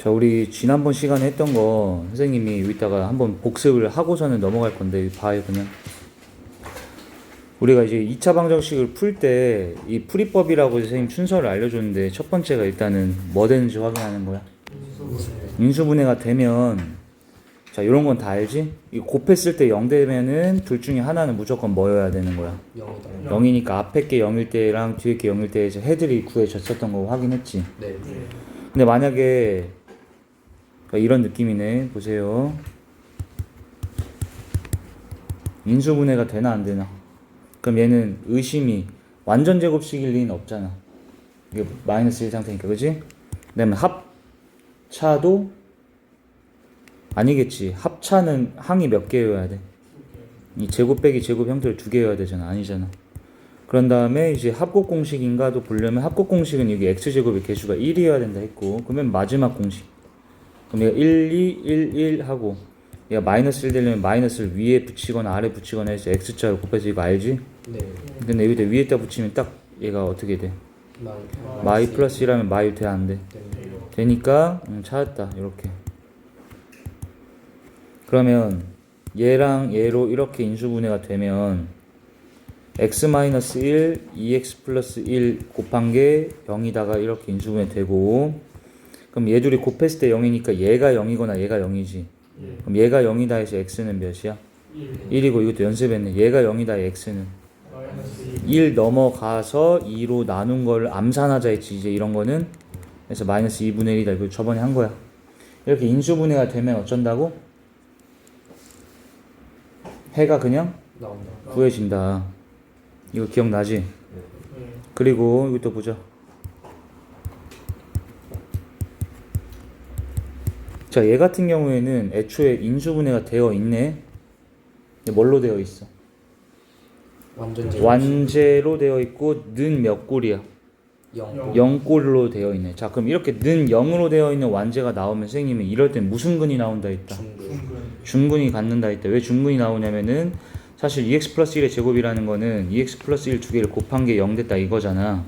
자, 우리 지난번 시간에 했던 거 선생님이 여기다가 한번 복습을 하고서는 넘어갈 건데 봐요 그냥. 우리가 이제 2차 방정식을 풀 때 이 풀이법이라고 선생님 순서를 알려줬는데 첫 번째가 일단은 뭐 되는지 확인하는 거야. 인수분해가 되면 자 이런 건 다 알지? 이 곱했을 때 0 되면은 둘 중에 하나는 무조건 뭐여야 되는 거야. 0이다. 0이니까 앞에 게 0일 때랑 뒤에 게 0일 때에서 해들이 구해졌었던 거 확인했지. 네. 근데 만약에 그러니까 이런 느낌이네. 보세요. 인수분해가 되나 안 되나? 그럼 얘는 의심이 완전 제곱식일 리는 없잖아. 이게 마이너스 1 상태니까, 그지? 그 다음에 합차도 아니겠지. 합차는 항이 몇 개여야 돼? 이 제곱 빼기 제곱 형태를 두 개여야 되잖아. 아니잖아. 그런 다음에 이제 합곡 공식인가도 보려면 합곡 공식은 여기 x 제곱의 개수가 1이어야 된다 했고 그러면 마지막 공식 그럼 얘가 1, 2, 1, 1 하고 얘가 마이너스 1 되려면 마이너스를 위에 붙이거나 아래 붙이거나 해서 x자로 곱해서 이거 알지? 네. 근데 여기다 위에다 붙이면 딱 얘가 어떻게 돼? 마이. 마이 플러스 1하면 마이 돼안 돼? 네. 되니까 음, 찾았다 이렇게 그러면 얘랑 얘로 이렇게 인수분해가 되면 x-1 2x 플러스 1 곱한 게 0이다가 이렇게 인수분해 되고 그럼 얘 둘이 곱했을 때 0이니까 얘가 0이거나 얘가 0이지. 그럼 얘가 0이다 해서 x는 몇이야? 1 이고 이것도 연습했네. 얘가 0이다 x는. 1 넘어가서 2로 나눈 걸 암산하자 했지. 이제 이런 거는. 그래서 마이너스 2분의 1이다. 이거 저번에 한 거야. 이렇게 인수분해가 되면 어쩐다고? 해가 그냥. 구해진다. 이거 기억나지? 그리고 이것도 보자 자 얘 같은 경우에는 애초에 인수분해가 되어 있네 근데 뭘로 되어 있어? 완전 제곱. 완제로 되어 있고 는몇 꼴이야? 0. 0꼴로 되어 있네. 자, 그럼 이렇게 는 0으로 되어 있는 완제가 나오면 선생님이 이럴 땐 무슨 근이 나온다 했다? 중근. 중근 이 갖는다 했다. 왜 중근이 나오냐면은 사실 2x 플러스 1의 제곱이라는 거는 2x 플러스 1 두 개를 곱한 게 0 됐다 이거잖아.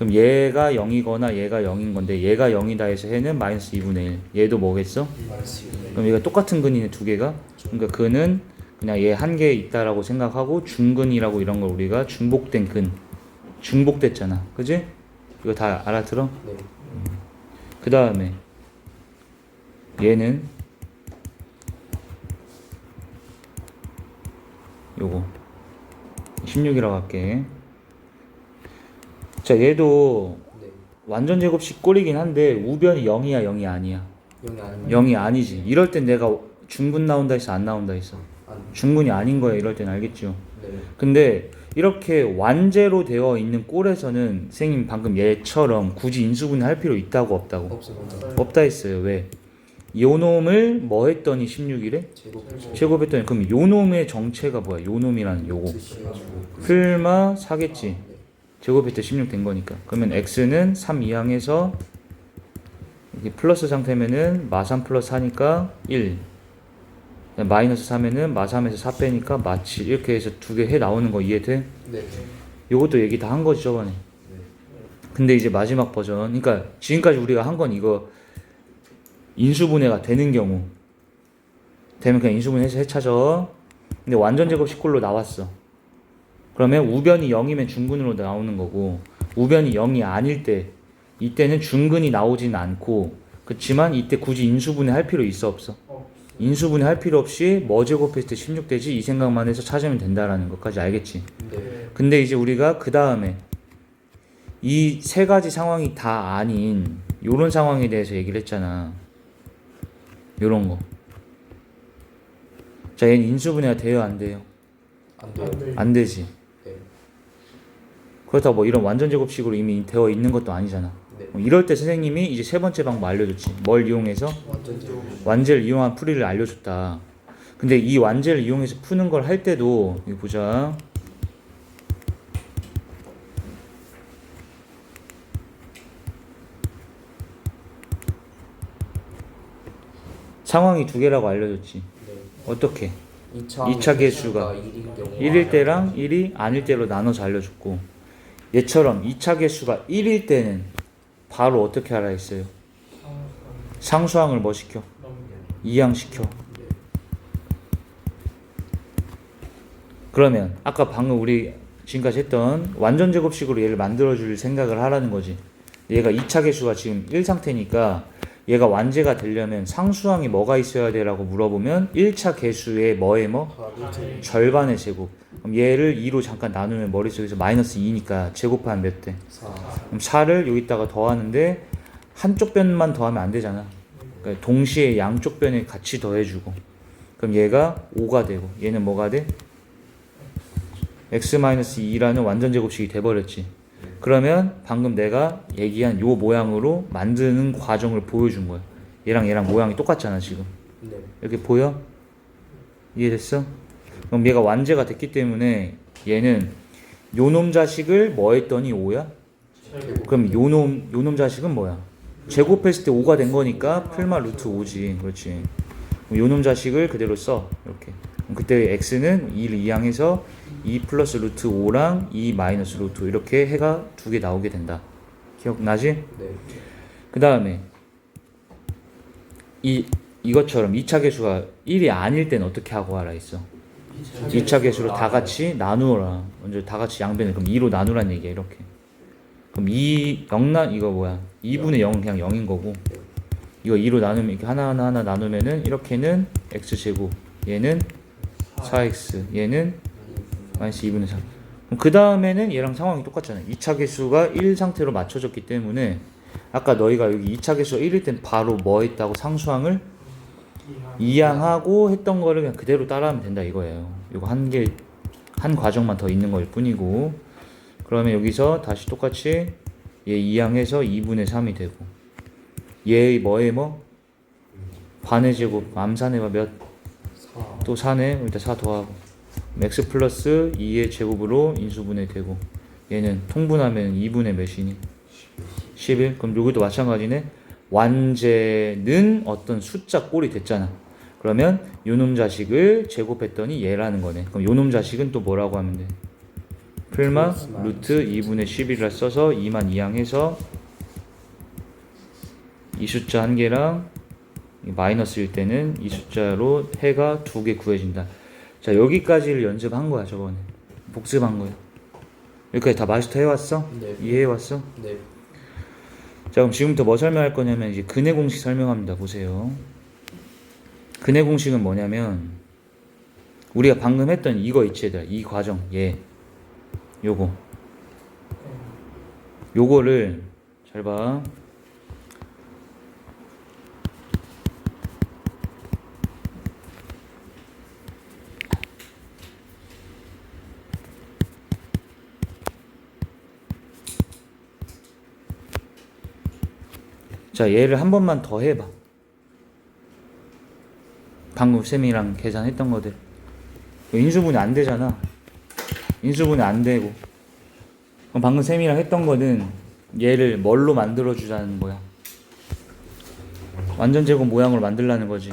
네. 그럼 얘가 0이거나 얘가 0인 건데 얘가 0이다 해서 해는 마이너스 2분의 1. 얘도 뭐겠어? 마이너스 2. 그럼 얘가 똑같은 근이네 두 개가. 그러니까 근은 그냥 얘 한 개 있다라고 생각하고 중근이라고 이런 걸 우리가 중복된 근. 중복됐잖아. 그지? 이거 다 알아들어? 네. 그 다음에 얘는 요거 16이라고 할게 자 얘도 네. 완전 제곱식 꼴이긴 한데 우변이 0이야 0이 아니야 0이 아니면 0이 아니지 이럴 땐 내가 중근 나온다 해서 안 나온다 했어 안. 중근이 아닌 거야 이럴 땐 알겠죠 네. 근데 이렇게 완제로 되어 있는 꼴에서는 선생님 방금 얘처럼 굳이 인수분해 할 필요 있다고 없다고 없어. 없다 했어요. 왜? 요 놈을 뭐 했더니 16이래? 제곱. 제곱했더니 그럼 요 놈의 정체가 뭐야? 요 놈이라는 요거. 뜻이에요. 풀마 4겠지. 제곱했더니 16 된 거니까. 그러면 x는 3 이항해서 이게 플러스 상태면은 마3 플러스 4니까 1. 마이너스 3에는 마3에서 4 빼니까 마7 이렇게 해서 두 개 해 나오는 거 이해돼? 네. 요것도 얘기 다 한 거지 저번에. 근데 이제 마지막 버전. 그러니까 지금까지 우리가 한 건 이거 인수분해가 되는 경우 되면 그냥 인수분해해서 해차져. 근데 완전 제곱 식꼴로 나왔어. 그러면 우변이 0이면 중근으로 나오는 거고 우변이 0이 아닐 때 이때는 중근이 나오진 않고 그렇지만 이때 굳이 인수분해 할 필요 있어 없어? 인수분해 할 필요 없이 뭐 제곱했을 때 16 되지 이 생각만 해서 찾으면 된다라는 것까지 알겠지? 네. 근데 이제 우리가 그 다음에 이 세 가지 상황이 다 아닌 요런 상황에 대해서 얘기를 했잖아. 요런 거. 자, 얘는 인수분해가 돼요, 안 돼요? 안 돼요. 안 되지. 네. 그렇다고 뭐 이런 완전 제곱식으로 이미 되어 있는 것도 아니잖아. 네. 뭐 이럴 때 선생님이 이제 세 번째 방법 알려줬지. 뭘 이용해서? 완전 제곱. 완제를 이용한 풀이를 알려줬다. 근데 이 완제를 이용해서 푸는 걸 할 때도 이거 보자. 상황이 두 개라고 알려줬지. 네. 어떻게? 2차, 이차 개수가 1인 경우 1일 때랑 1이 아닐 때로 나눠서 알려줬고 얘처럼 2차 개수가 1일 때는 바로 어떻게 알아 했어요? 상수항을 뭐 시켜? 이항 시켜. 그러면 아까 방금 우리 지금까지 했던 완전 제곱식으로 얘를 만들어 줄 생각을 하라는 거지. 얘가 2차 개수가 지금 1 상태니까 얘가 완제가 되려면 상수항이 뭐가 있어야 돼라고 물어보면 1차 개수의 뭐에 뭐? 절반의 제곱. 그럼 얘를 2로 잠깐 나누면 머릿속에서 마이너스 2니까 제곱하면 몇 대? 4 그럼 4를 여기다가 더하는데 한쪽 변만 더하면 안 되잖아. 그러니까 동시에 양쪽 변에 같이 더해주고. 그럼 얘가 5가 되고 얘는 뭐가 돼? x-2라는 완전 제곱식이 돼버렸지. 그러면 방금 내가 얘기한 요 모양으로 만드는 과정을 보여준 거야. 얘랑 얘랑 모양이 똑같잖아 지금. 네. 이렇게 보여? 이해됐어? 그럼 얘가 완제가 됐기 때문에 얘는 요놈 자식을 뭐 했더니 5야? 그럼 요놈 요놈 자식은 뭐야? 제곱했을 때 5가 된 거니까 풀마 루트 5지. 그렇지. 요놈 자식을 그대로 써. 이렇게. 그럼 그때 x는 2를 이항해서 2 플러스 루트 5랑 2 마이너스 루트 이렇게 해가 두 개 나오게 된다. 기억나지? 네. 그 다음에 이 이것처럼 2차 개수가 1이 아닐 땐 어떻게 하고 하라 했어? 2차 개수로 다 같이 나누어라. 먼저 다 같이 양변을 그럼 2로 나누란 얘기야 이렇게. 그럼 2 0나 이거 뭐야? 2분의 0은 그냥 0인 거고. 이거 2로 나누면 이렇게 하나 하나 하나 나누면은 이렇게는 x 제곱. 얘는 4x. 얘는 마이너스 2분의 3. 그럼 그 다음에는 얘랑 상황이 똑같잖아요. 2차 개수가 1 상태로 맞춰졌기 때문에 아까 너희가 여기 2차 개수가 1일 땐 바로 뭐 했다고 상수항을 이항하고 했던 거를 그냥 그대로 따라하면 된다 이거예요. 이거 한 개, 한 과정만 더 있는 걸 뿐이고. 그러면 여기서 다시 똑같이 얘 이항해서 2분의 3이 되고. 얘 뭐에 뭐? 반의 제곱, 암산해봐 몇? 4또 4네. 일단 4 더하고. X 플러스 2의 제곱으로 인수분해 되고. 얘는 통분하면 2분의 몇이니? 11. 그럼 여기도 마찬가지네. 완제는 어떤 숫자 꼴이 됐잖아. 그러면 요놈 자식을 제곱했더니 얘라는 거네. 그럼 요놈 자식은 또 뭐라고 하면 돼? 풀마 루트 2분의 11이라 써서 2만 이항해서 이 숫자 한 개랑 이 마이너스일 때는 이 숫자로 해가 두 개 구해진다. 자 여기까지를 연습한 거야 저번에 복습한 거야. 여기까지 다 마스터 해왔어? 네. 이해해왔어? 네. 자 그럼 지금부터 뭐 설명할 거냐면 이제 근해 공식 설명합니다. 보세요. 근해 공식은 뭐냐면 우리가 방금 했던 이거 있지 얘들아 이 과정 얘 요거 요거를 잘 봐. 자, 얘를 한 번만 더 해봐. 방금 쌤이랑 계산했던 거들. 인수분해 안 되잖아. 인수분해 안 되고. 그럼 방금 쌤이랑 했던 거는 얘를 뭘로 만들어주자는 거야. 완전 제곱 모양으로 만들라는 거지.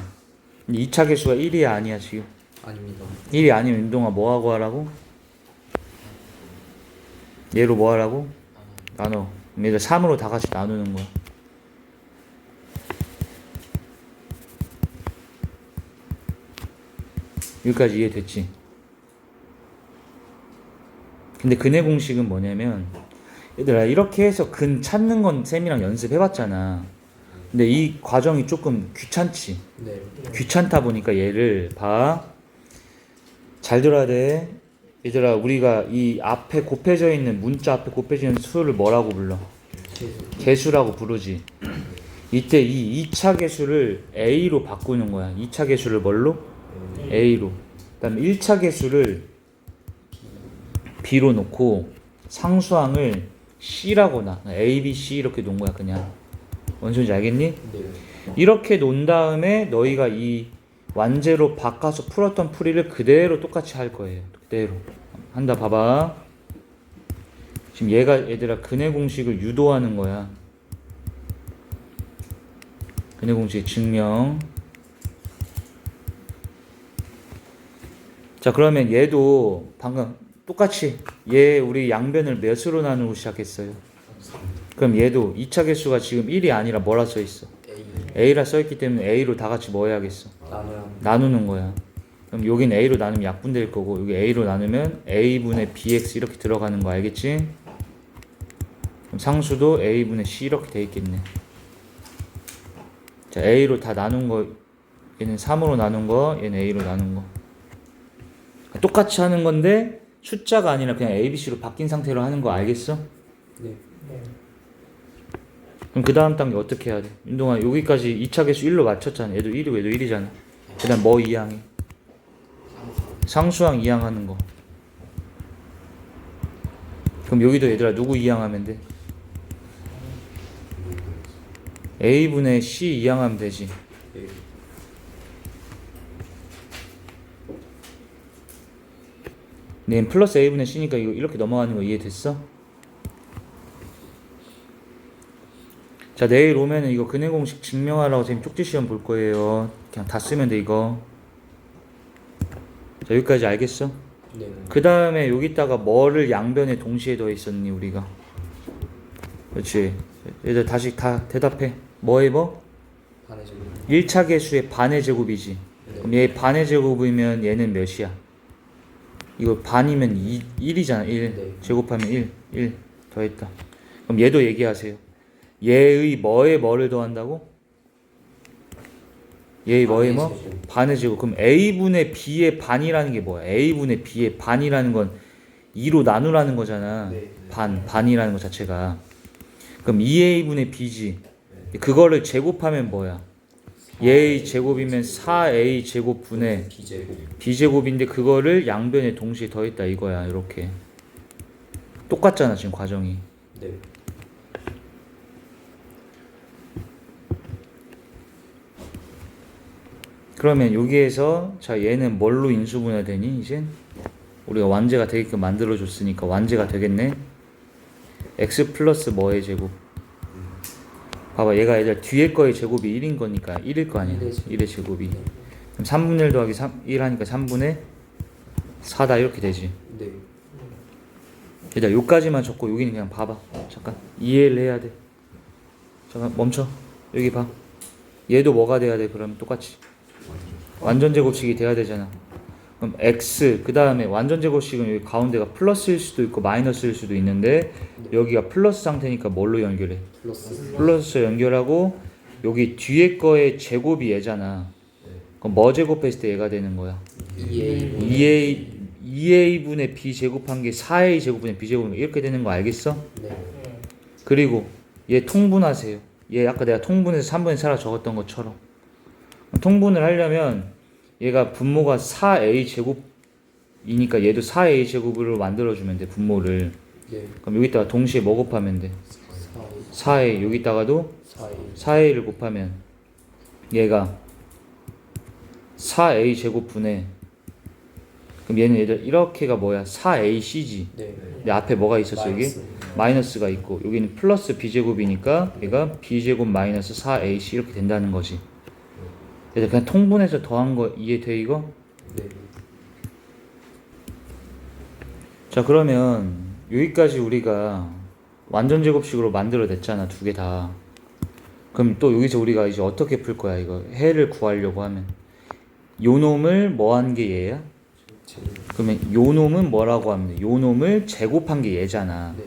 2차 개수가 1이야 아니야 지금. 아닙니다. 1이 아니면 운동화 뭐 하고 하라고? 얘로 뭐 하라고? 나눠. 얘들 3으로 다 같이 나누는 거야. 여기까지 이해됐지? 근데 근해 공식은 뭐냐면 얘들아 이렇게 해서 근 찾는 건 쌤이랑 연습해봤잖아. 근데 이 과정이 조금 귀찮지. 네. 귀찮다 보니까 얘를 봐. 잘 들어야 돼. 얘들아 우리가 이 앞에 곱해져 있는 문자 앞에 곱해져 있는 수를 뭐라고 불러? 최소. 개수 라고 부르지. 이때 이 2차 개수를 A로 바꾸는 거야. 2차 개수를 뭘로? A로. 그다음에 1차 개수를 B로 놓고 상수항을 C라고 나. A, B, C 이렇게 놓은 거야 그냥. 뭔 소리인지 알겠니? 네. 이렇게 놓은 다음에 너희가 이 완제로 바꿔서 풀었던 풀이를 그대로 똑같이 할 거예요. 그대로. 한다 봐봐. 지금 얘가 얘들아 근해 공식을 유도하는 거야. 근해 공식 증명. 자 그러면 얘도 방금 똑같이 얘 우리 양변을 몇으로 나누고 시작했어요. 그럼 얘도 2차 개수가 지금 1이 아니라 뭐라 써 있어? A A라 써 있기 때문에 A로 다 같이 뭐 해야겠어? 나누는 거야. 그럼 여긴 A로 나누면 약분될 거고 여기 A로 나누면 A분의 BX 이렇게 들어가는 거 알겠지? 그럼 상수도 A분의 C 이렇게 돼 있겠네. 자 A로 다 나눈 거 얘는 3으로 나눈 거 얘는 A로 나눈 거 똑같이 하는 건데 숫자가 아니라 그냥 A, B, C로 바뀐 상태로 하는 거 알겠어? 네. 그럼 그 다음 단계 어떻게 해야 돼? 윤동아 여기까지 2차 개수 1로 맞췄잖아. 얘도 1이고 얘도 1이잖아. 그 다음 뭐 이항해? 상수항 이항하는 거. 그럼 여기도 얘들아 누구 이항하면 돼? A분의 C 이항하면 되지. 네. 네, 플러스 A분의 C니까 이거 이렇게 넘어가는 거 이해됐어? 자, 내일 오면은 이거 근해 공식 증명하라고 선생님 쪽지 시험 볼 거예요. 그냥 다 쓰면 돼, 이거. 자, 여기까지 알겠어? 네. 그 다음에 여기다가 뭐를 양변에 동시에 더해 있었니, 우리가? 그렇지. 얘들 다시 다 대답해. 뭐에 뭐? 반의 제곱. 1차 개수의 반의 제곱이지. 네. 그럼 얘 반의 제곱이면 얘는 몇이야? 이거 반이면 2, 1이잖아. 1. 네. 제곱하면 1. 1 더했다. 그럼 얘도 얘기하세요. 얘의 뭐에 뭐를 더한다고? 얘의 뭐에 뭐? 반의 제곱. 반의 제곱. 그럼 A분의 B의 반이라는 게 뭐야? A분의 B의 반이라는 건 2로 나누라는 거잖아. 네. 반, 반이라는 것 자체가. 그럼 2A분의 B지. 그거를 제곱하면 뭐야? 얘의 제곱이면 4A 제곱분의 비제곱. B제곱 인데 그거를 양변에 동시에 더했다 이거야. 이렇게. 똑같잖아, 지금 과정이. 네. 그러면 여기에서 자 얘는 뭘로 인수분해되니 이제 우리가 완제가 되게끔 만들어 줬으니까 완제가 되겠네 x 플러스 뭐의 제곱 봐봐 얘가 얘들 뒤에 거의 제곱이 1인 거니까 1일 거 아니야 일의 제곱. 1의 제곱이. 네. 그럼 3분의 1 더하기 3, 1 하니까 3분의 4다 이렇게 되지. 네. 일단 요까지만 적고 여기는 그냥 봐봐. 잠깐. 이해를 해야 돼. 잠깐 멈춰. 여기 봐. 얘도 뭐가 돼야 돼? 그러면 똑같이. 완전 제곱식이 돼야 되잖아 그럼 x 그 다음에 완전 제곱식은 여기 가운데가 플러스일 수도 있고 마이너스일 수도 있는데 여기가 플러스 상태니까 뭘로 연결해 플러스. 플러스 연결하고 여기 뒤에 거의 제곱이 얘잖아 그럼 뭐 제곱했을 때 얘가 되는 거야 2A. 2a 2a분의 b 제곱한 게 4a 제곱분의 b 제곱인 거 이렇게 되는 거 알겠어? 네. 그리고 얘 통분하세요. 얘 아까 내가 통분해서 3분의 4라 적었던 것처럼 통분을 하려면 얘가 분모가 4a 제곱이니까 얘도 4a 제곱으로 만들어주면 돼 분모를 네. 그럼 여기다가 동시에 뭐 곱하면 돼? 4a 여기다가도 4A. 4a를 곱하면 얘가 4a 제곱 분의 그럼 얘는 얘들 이렇게가 뭐야 4ac지 네. 근데 앞에 뭐가 있었어 여기? 마이너스. 마이너스가 있고 여기는 플러스 b제곱이니까 얘가 b제곱 마이너스 4ac 이렇게 된다는 거지 그래서 그냥 통분해서 더한 거 이해돼 이거? 네. 자 그러면 여기까지 우리가 완전 제곱식으로 만들어냈잖아 두 개 다 그럼 또 여기서 우리가 이제 어떻게 풀 거야 이거 해를 구하려고 하면 요 놈을 뭐 한 게 얘야? 그러면 요 놈은 뭐라고 하면 돼? 요 놈을 제곱한 게 얘잖아 네.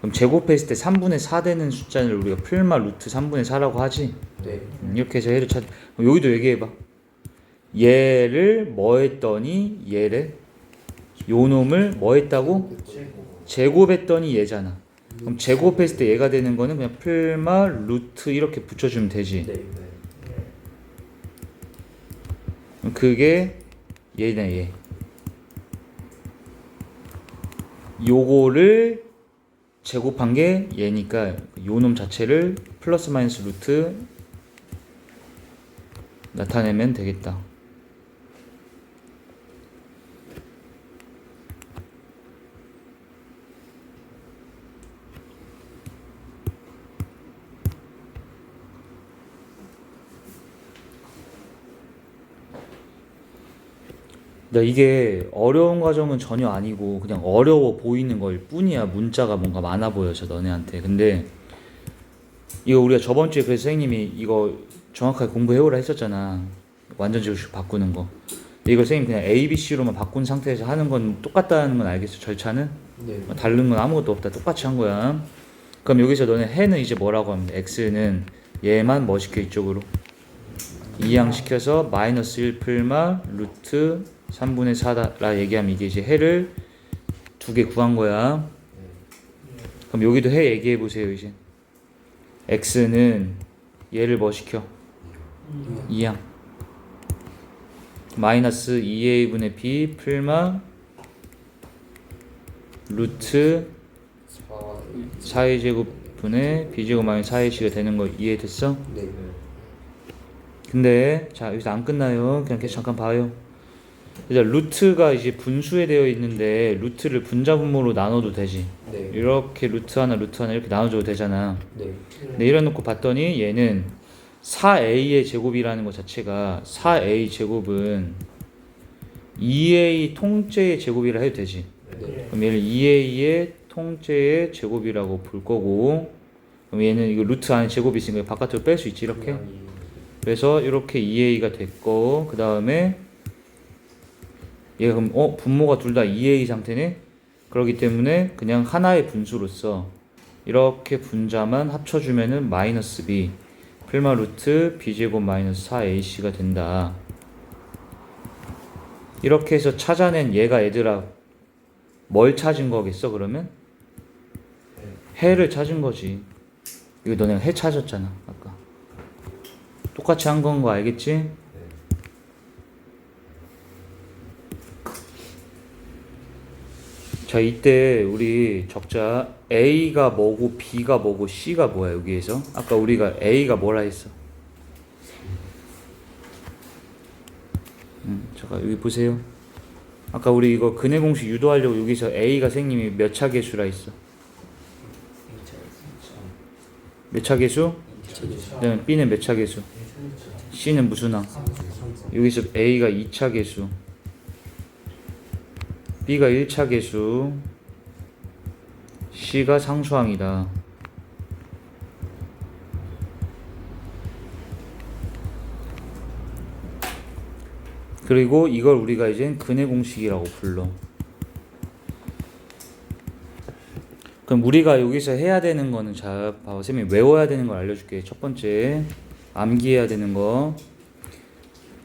그럼 제곱했을 때 3분의 4 되는 숫자를 우리가 풀마 루트 3분의 4라고 하지 네. 음, 이렇게 해서 얘를 찾 여기도 얘기해봐 얘를 뭐 했더니 얘를 요 놈을 뭐 했다고? 제곱했더니 얘잖아 그럼 제곱했을 때 얘가 되는 거는 그냥 풀마 루트 이렇게 붙여주면 되지 네. 그럼 그게 얘네 얘 요거를 제곱한 게 얘니까 요 놈 자체를 플러스 마이너스 루트 나타내면 되겠다. 나 이게 어려운 과정은 전혀 아니고 그냥 어려워 보이는 걸 뿐이야. 문자가 뭔가 많아 보여서 너네한테. 근데 이거 우리가 저번 주에 그래서 선생님이 이거 정확하게 공부해오라 했었잖아. 완전 제곱식 바꾸는 거. 이걸 선생님 그냥 A, B, C로만 바꾼 상태에서 하는 건 똑같다는 건 알겠어? 절차는? 네. 뭐 다른 건 아무것도 없다. 똑같이 한 거야. 그럼 여기서 너네 해는 이제 뭐라고 돼? x는 얘만 뭐 시켜 이쪽으로 이항 시켜서 마이너스 1 풀마 루트 3분의 4라 얘기하면 이게 이제 해를 두 개 구한 거야. 그럼 여기도 해 얘기해 보세요 이제. x는 얘를 뭐 시켜? 이항 마이너스 2a분의 b 풀마 루트 4 4의 제곱분의 b제곱 마이너스 4의 c가 되는 거 이해됐어? 네. 근데 자 여기서 안 끝나요. 그냥 계속 잠깐 봐요. 이제 루트가 이제 분수에 되어 있는데 루트를 분자분모로 나눠도 되지. 네. 이렇게 루트 하나 루트 하나 이렇게 나눠줘도 되잖아. 네. 근데 이래 놓고 봤더니 얘는 4a의 제곱이라는 것 자체가 4a 제곱은 2a 통째의 제곱이라 해도 되지. 네. 그럼 얘를 2a의 통째의 제곱이라고 볼 거고 그럼 얘는 이거 루트 안에 제곱이 있으니까 바깥으로 뺄 수 있지 이렇게 그래서 이렇게 2a가 됐고 그 다음에 얘가 그럼 어 분모가 둘 다 2a 상태네 그렇기 때문에 그냥 하나의 분수로서 이렇게 분자만 합쳐주면은 마이너스 b 필마 루트 b제곱 마이너스 4ac가 된다 이렇게 해서 찾아낸 얘가 얘들아 뭘 찾은 거겠어 그러면? 해를 찾은 거지 이거 너네가 해 찾았잖아 아까 똑같이 한 건 거 알겠지? 자 이때 우리 적자 A가 뭐고 B가 뭐고 C가 뭐야 여기에서 아까 우리가 A가 뭐라 했어 음, 잠깐 여기 보세요 아까 우리 이거 근해 공식 유도하려고 여기서 A가 생님이 몇 차 개수라 했어 몇 차 개수? 그다음에 B는 몇 차 개수? C는 무슨 항? 여기서 A가 2차 개수, B가 1차 개수, C가 상수항이다. 그리고 이걸 우리가 이제 근해 공식이라고 불러. 그럼 우리가 여기서 해야 되는 거는 자, 봐봐. 쌤이 외워야 되는 걸 알려줄게. 첫 번째, 암기해야 되는 거.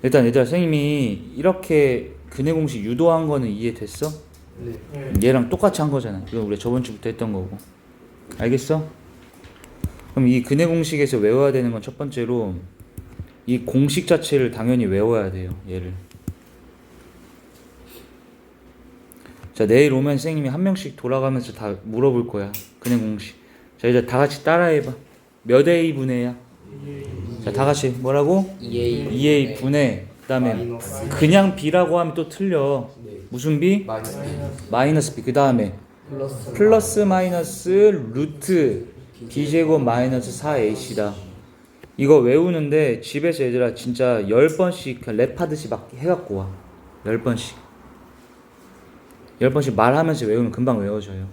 일단 얘들아, 선생님이 이렇게 근해 공식 유도한 거는 이해됐어? 네. 얘랑 똑같이 한 거잖아. 이거 우리 저번 주부터 했던 거고. 알겠어? 그럼 이 근해 공식에서 외워야 되는 건 첫 번째로 이 공식 자체를 당연히 외워야 돼요. 얘를. 자, 내일 오면 선생님이 한 명씩 돌아가면서 다 물어볼 거야. 근해 공식. 자, 이제 다 같이 따라해봐. 몇 A 분해야? 자, 다 같이 뭐라고? 2A 2A 분해. 그다음에 그냥 B라고 하면 또 틀려. 네. 무슨 B? 마이너스 B 마이너스 B. 그다음에 플러스 플러스 마이너스 루트 b제곱 마이너스 4ac다. 이거 외우는데 집에서 얘들아 진짜 10번씩 랩하듯이 막 해갖고 와. 10번씩. 10번씩 말하면서 외우면 금방 외워져요.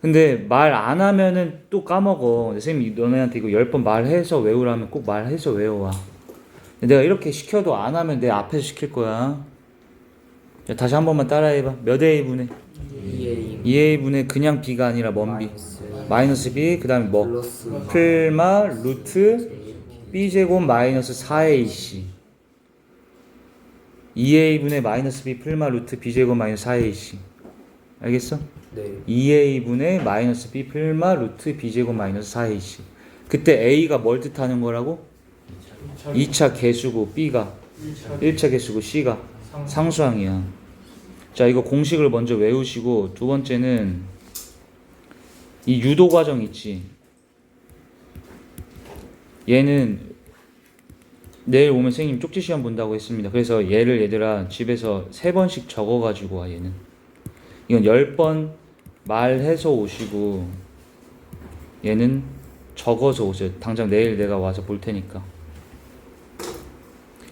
근데 말 안 하면은 또 까먹어. 근데 선생님이 너네한테 이거 10번 말해서 외우라면 꼭 말해서 외워와. 내가 이렇게 시켜도 안 하면 내 앞에서 시킬 거야. 자, 다시 한 번만 따라해봐. 몇 a 분의? 2A 2a 분의 그냥 b가 아니라 뭔 b? 마이너스 b 그 다음에 뭐 플러스 풀마 루트 b 제곱 마이너스 4ac 2a 분의 마이너스 b 풀마 루트 b 제곱 마이너스 4ac 알겠어? 네. 2a 분의 마이너스 b 풀마 루트 b 제곱 마이너스 4ac 그때 a가 뭘 뜻하는 거라고? 2차 개수고 b가 1차 개수고 c가 상수항이야. 자, 이거 공식을 먼저 외우시고 두 번째는 이 유도 과정 있지. 얘는 내일 오면 선생님 쪽지 시험 본다고 했습니다. 그래서 얘를 얘들아 집에서 세 번씩 적어 가지고 와 얘는. 이건 열 번 말해서 오시고 얘는 적어서 오세요. 당장 내일 내가 와서 볼 테니까.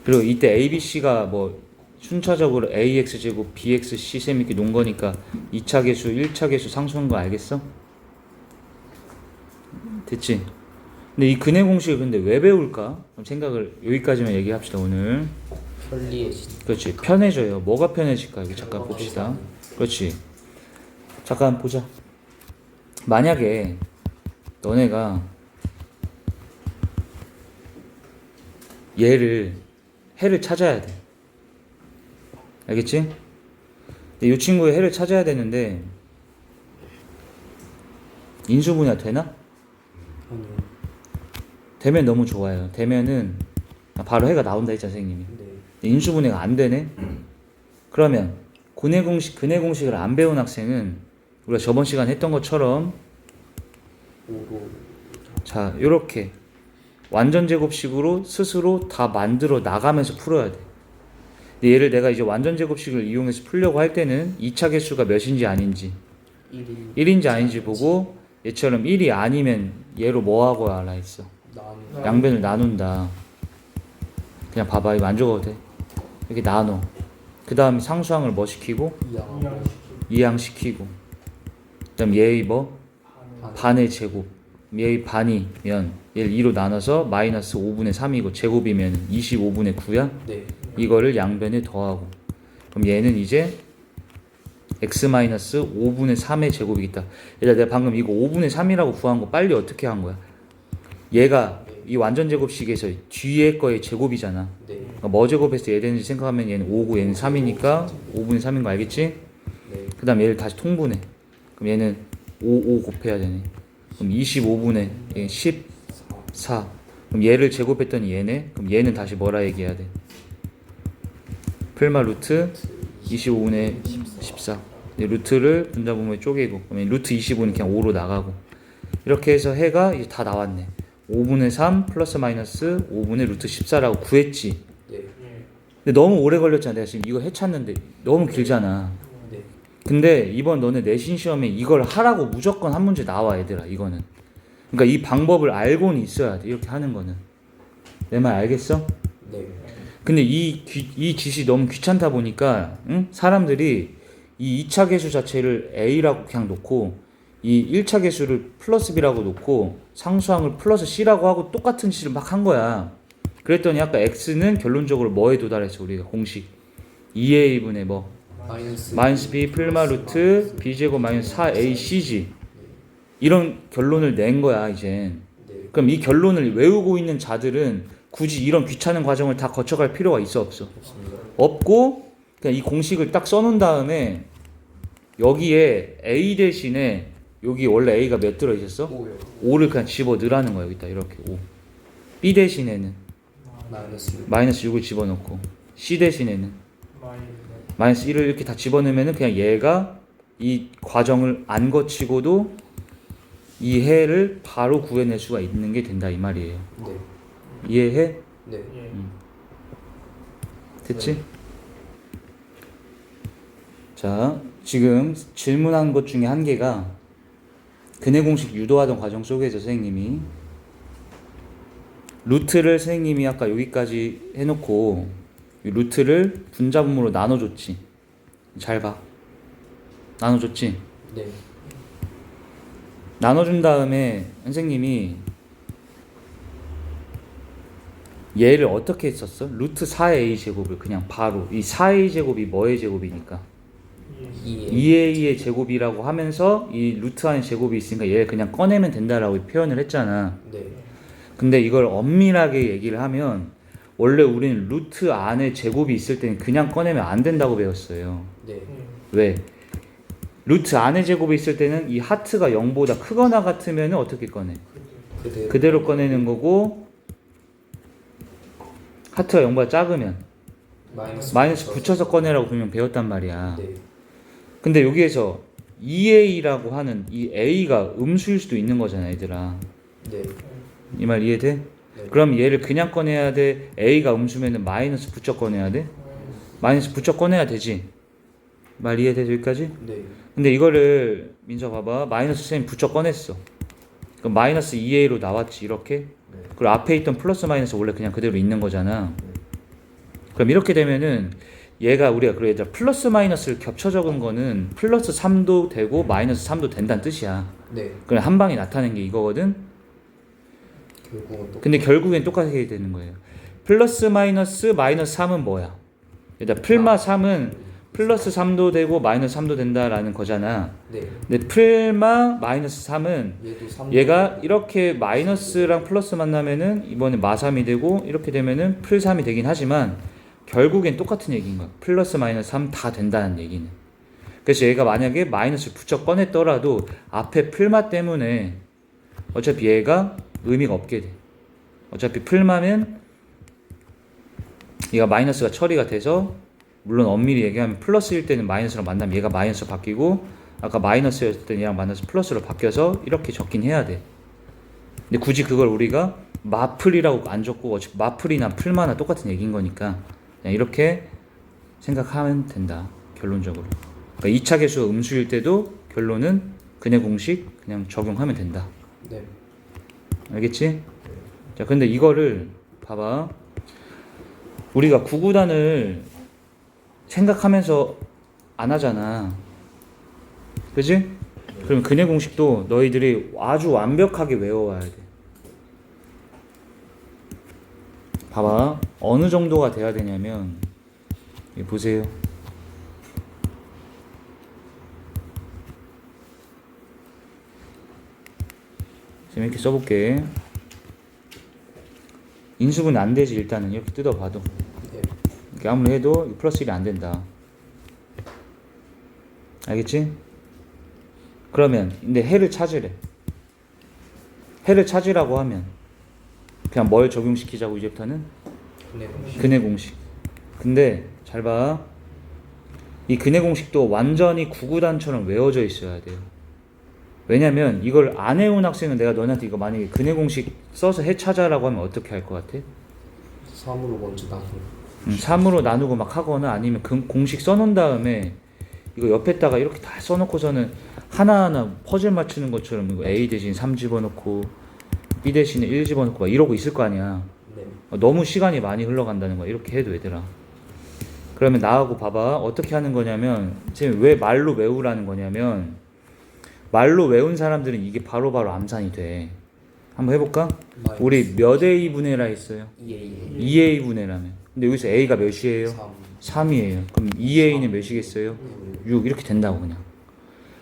그리고 이때 A, B, C가 뭐 순차적으로 AX 제곱 BX C 셈 이렇게 놓은 거니까 2차 개수, 1차 개수 상수한 거 알겠어? 됐지? 근데 이 근해 공식을 근데 왜 배울까? 그럼 생각을 여기까지만 얘기합시다 오늘. 편리해지. 그렇지 편해져요. 뭐가 편해질까? 이거 잠깐 봅시다. 그렇지. 잠깐 보자. 만약에 너네가 얘를 해를 찾아야 돼. 알겠지? 이 친구의 해를 찾아야 되는데 인수분해 되나? 아니요. 되면 너무 좋아요. 되면은 바로 해가 나온다 했잖아 선생님이. 네. 인수분해가 안 되네? 그러면 근해 공식, 근해 공식을 안 배운 학생은 우리가 저번 시간 했던 것처럼. 자, 요렇게 완전 제곱식으로 스스로 다 만들어 나가면서 풀어야 돼. 근데 얘를 내가 이제 완전 제곱식을 이용해서 풀려고 할 때는 2차 개수가 몇인지 아닌지 1인 1인지 아닌지 보고 얘처럼 1이 아니면 얘로 뭐 하고 알아 했어. 나누. 양변을 나눈다. 그냥 봐봐 이거 안 적어도 돼. 이렇게 나눠. 그 다음에 상수항을 뭐 시키고 이양. 이항시키고. 그 다음 얘의 뭐 반. 반의 제곱. 얘의 반이면 얘를 2로 나눠서 마이너스 5분의 3이고 제곱이면 25분의 9야. 네. 이거를 양변에 더하고. 그럼 얘는 이제 x 마이너스 5분의 3의 제곱이겠다. 얘들아 내가 방금 이거 5분의 3이라고 구한 거 빨리 어떻게 한 거야? 얘가 이 완전 제곱식에서 뒤에 거의 제곱이잖아. 네. 그러니까 뭐 제곱해서 얘 되는지 생각하면 얘는 5고 얘는 3이니까 5분의 3인 거 알겠지? 네. 그 다음 얘를 다시 통분해. 그럼 얘는 5, 5 곱해야 되네. 그럼 25분의 얘 14. 그럼 얘를 제곱했더니 얘네. 그럼 얘는 다시 뭐라 얘기해야 돼? 풀마 루트 25분의 14. 이 루트를 분자분모에 쪼개고 그러면 루트 25는 그냥 5로 나가고 이렇게 해서 해가 이제 다 나왔네. 5분의 3 플러스 마이너스 5분의 루트 14라고 구했지. 네. 근데 너무 오래 걸렸잖아. 내가 지금 이거 해 찾는데 너무 길잖아. 네. 근데 이번 너네 내신 시험에 이걸 하라고 무조건 한 문제 나와 얘들아 이거는. 그러니까 이 방법을 알고는 있어야 돼 이렇게 하는 거는. 내 말 알겠어? 네. 근데 이, 귀- 이 짓이 너무 귀찮다 보니까 응? 사람들이 이 2차 개수 자체를 A라고 그냥 놓고 이 1차 개수를 플러스 B라고 놓고 상수항을 플러스 C라고 하고 똑같은 짓을 막 한 거야. 그랬더니 아까 X는 결론적으로 뭐에 도달했어 우리가 공식 2A분의 뭐 마이너스. B 플마 루트 B제곱 마이너스 4AC지 이런 결론을 낸 거야 이젠 네. 그럼 이 결론을 외우고 있는 자들은 굳이 이런 귀찮은 과정을 다 거쳐갈 필요가 있어 없어 없습니다. 없고 그냥 이 공식을 딱 써놓은 다음에 여기에 A 대신에 여기 원래 A가 몇 들어 있었어? 오요. 5를 그냥 집어 넣으라는 거야 여기다 이렇게 5 B 대신에는 마이너스. 마이너스 6을 집어넣고 C 대신에는 마이너스 1을 이렇게 다 집어넣으면 그냥 얘가 이 과정을 안 거치고도 이 해를 바로 구해낼 수가 있는 게 된다 이 말이에요 네. 이해해? 네. 됐지? 자, 지금 질문한 것 중에 한 개가 근해 공식 유도하던 과정 속에서 선생님이 루트를 선생님이 아까 여기까지 해놓고 이 루트를 분자분모로 나눠줬지. 잘 봐. 나눠줬지. 네. 나눠준 다음에 선생님이 얘를 어떻게 했었어? 루트 4a 제곱을 그냥 바로 이 4a 제곱이 뭐의 제곱이니까 이에. 2a의 제곱이라고 하면서 이 루트 안에 제곱이 있으니까 얘를 그냥 꺼내면 된다라고 표현을 했잖아. 네. 근데 이걸 엄밀하게 얘기를 하면 원래 우리는 루트 안에 제곱이 있을 때는 그냥 꺼내면 안 된다고 배웠어요. 네. 왜? 루트 안에 제곱이 있을 때는 이 하트가 0보다 크거나 같으면 어떻게 꺼내? 그대로. 그대로 꺼내는 거고 하트가 0보다 작으면 마이너스. 마이너스 붙여서 꺼내라고 분명 배웠단 말이야. 네. 근데 여기에서 2a라고 하는 이 a가 음수일 수도 있는 거잖아, 얘들아. 네. 이 말 이해돼? 네. 그럼 얘를 그냥 꺼내야 돼? a가 음수면은 마이너스 붙여 꺼내야 돼? 마이너스 붙여 꺼내야 되지. 말 이해돼 여기까지? 네. 근데 이거를 민서 봐봐 마이너스 쌤 붙여 꺼냈어. 그럼 마이너스 2a로 나왔지 이렇게. 네. 그리고 앞에 있던 플러스 마이너스 원래 그냥 그대로 있는 거잖아. 그럼 이렇게 되면은 얘가 우리가 그래 얘들아 플러스 마이너스를 겹쳐 적은 거는 플러스 3도 되고 마이너스 3도 된다는 뜻이야. 네. 그럼 한 방에 나타낸 게 이거거든. 결국은 근데 결국엔 똑같게 되는 거예요. 플러스 마이너스 마이너스 3은 뭐야? 일단 풀마 3은 플러스 3도 되고 마이너스 3도 된다라는 거잖아. 네. 근데 풀마 마이너스 3은 얘도 3 얘가 이렇게 마이너스랑 플러스 만나면은 이번에 마3이 되고 이렇게 되면은 풀3이 되긴 하지만 결국엔 똑같은 얘기인 거야. 플러스 마이너스 3 다 된다는 얘기는. 그래서 얘가 만약에 마이너스를 부쩍 꺼냈더라도 앞에 풀마 때문에 어차피 얘가 의미가 없게 돼. 어차피 풀마면 얘가 마이너스가 처리가 돼서 물론 엄밀히 얘기하면 플러스일 때는 마이너스랑 만나면 얘가 마이너스로 바뀌고 아까 마이너스였을 때는 얘랑 만나서 플러스로 바뀌어서 이렇게 적긴 해야 돼. 근데 굳이 그걸 우리가 마플이라고 안 적고 어차피 마플이나 풀마나 똑같은 얘기인 거니까 그냥 이렇게 생각하면 된다. 결론적으로. 그러니까 2차 계수가 음수일 때도 결론은 근의 공식 그냥 적용하면 된다. 네. 알겠지? 자, 근데 이거를 봐봐. 우리가 구구단을 생각하면서 안 하잖아. 그지? 그럼 근의 공식도 너희들이 아주 완벽하게 외워와야 돼. 봐봐. 어느 정도가 돼야 되냐면, 보세요. 이렇게 써볼게. 인수분 안 되지 일단은 이렇게 뜯어봐도 네. 이렇게 아무리 해도 플러스 1이 안 된다. 알겠지? 그러면 근데 해를 찾으래. 해를 찾으라고 하면 그냥 뭘 적용시키자고 이제부터는 근의 공식. 근의 공식. 근데 잘 봐. 이 근의 공식도 완전히 구구단처럼 외워져 있어야 돼요. 왜냐면 이걸 안 해온 학생은 내가 너네한테 이거 만약에 근의 공식 써서 해 찾아라고 하면 어떻게 할 것 같아? 3으로 먼저 나누. 음, 3으로 나누고 막 하거나 아니면 그 공식 써놓은 다음에 이거 옆에다가 이렇게 다 써놓고서는 하나하나 퍼즐 맞추는 것처럼 이거 A 대신 3 집어넣고 B 대신에 1 집어넣고 막 이러고 있을 거 아니야. 네. 어, 너무 시간이 많이 흘러간다는 거야. 이렇게 해도 얘들아. 그러면 나하고 봐봐. 어떻게 하는 거냐면 지금 왜 말로 외우라는 거냐면 말로 외운 사람들은 이게 바로바로 암산이 돼. 한번 해볼까? 우리 몇 A 분해라 했어요? 2A. 2A 분해라면. 근데 여기서 A가 몇이에요? 3. 3이에요. 그럼 2A는 몇이겠어요? 6 이렇게 된다고 그냥.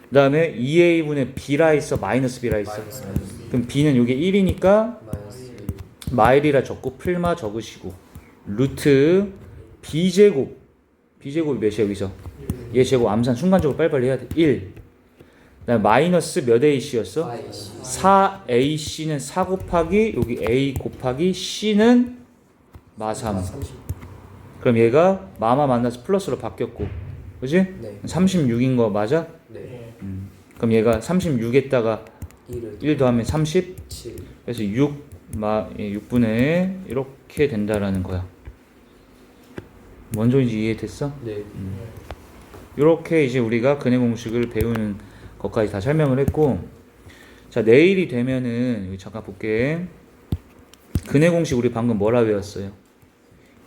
그 다음에 2A분의 B라 있어? 마이너스 B라 있어? 그럼 B는 이게 1이니까 마이너스 1. 마일이라 적고 풀마 적으시고 루트 B제곱 B제곱이 몇이야 여기서? 얘 제곱 암산 순간적으로 빨리빨리 해야 돼. 1. 마이너스 몇 AC였어? 4AC. 4AC는 4 곱하기 여기 A 곱하기 C는 마3 30. 그럼 얘가 마마 만나서 플러스로 바뀌었고 그지? 네. 36인 거 맞아? 네. 그럼 얘가 36에다가 1을 1 더하면 30 7. 그래서 6 마, 6분의 이렇게 된다라는 거야 뭔 소리인지 이해됐어? 네. 이렇게 이제 우리가 근의 공식을 배우는 것까지 다 설명을 했고 자 내일이 되면은 여기 잠깐 볼게. 근의 공식 우리 방금 뭐라 외웠어요?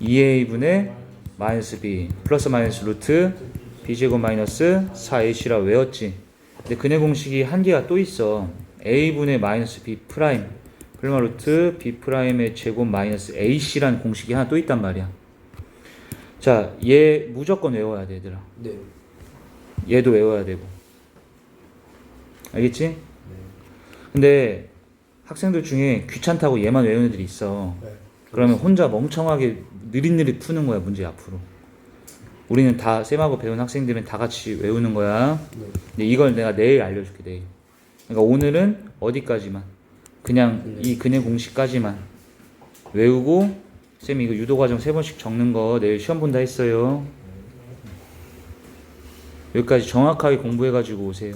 2a분의 마이너스 b 플러스 마이너스 루트 b제곱 마이너스 4ac라 외웠지. 근데 근의 공식이 한 개가 또 있어. A분의 마이너스 b 프라임 플마 루트 b 프라임의 제곱 마이너스 ac라는 공식이 하나 또 있단 말이야. 자 얘 무조건 외워야 돼 얘들아. 네. 얘도 외워야 되고 알겠지? 네. 근데 학생들 중에 귀찮다고 얘만 외우는 애들이 있어. 네. 그러면 혼자 멍청하게 느릿느릿 푸는 거야 문제 앞으로. 우리는 다 쌤하고 배운 학생들은 다 같이 외우는 거야. 네. 근데 이걸 내가 내일 알려줄게 내일. 그러니까 오늘은 어디까지만. 그냥 이 근의 공식까지만 외우고 쌤이 이거 유도 과정 세 번씩 적는 거 내일 시험 본다 했어요. 여기까지 정확하게 공부해가지고 오세요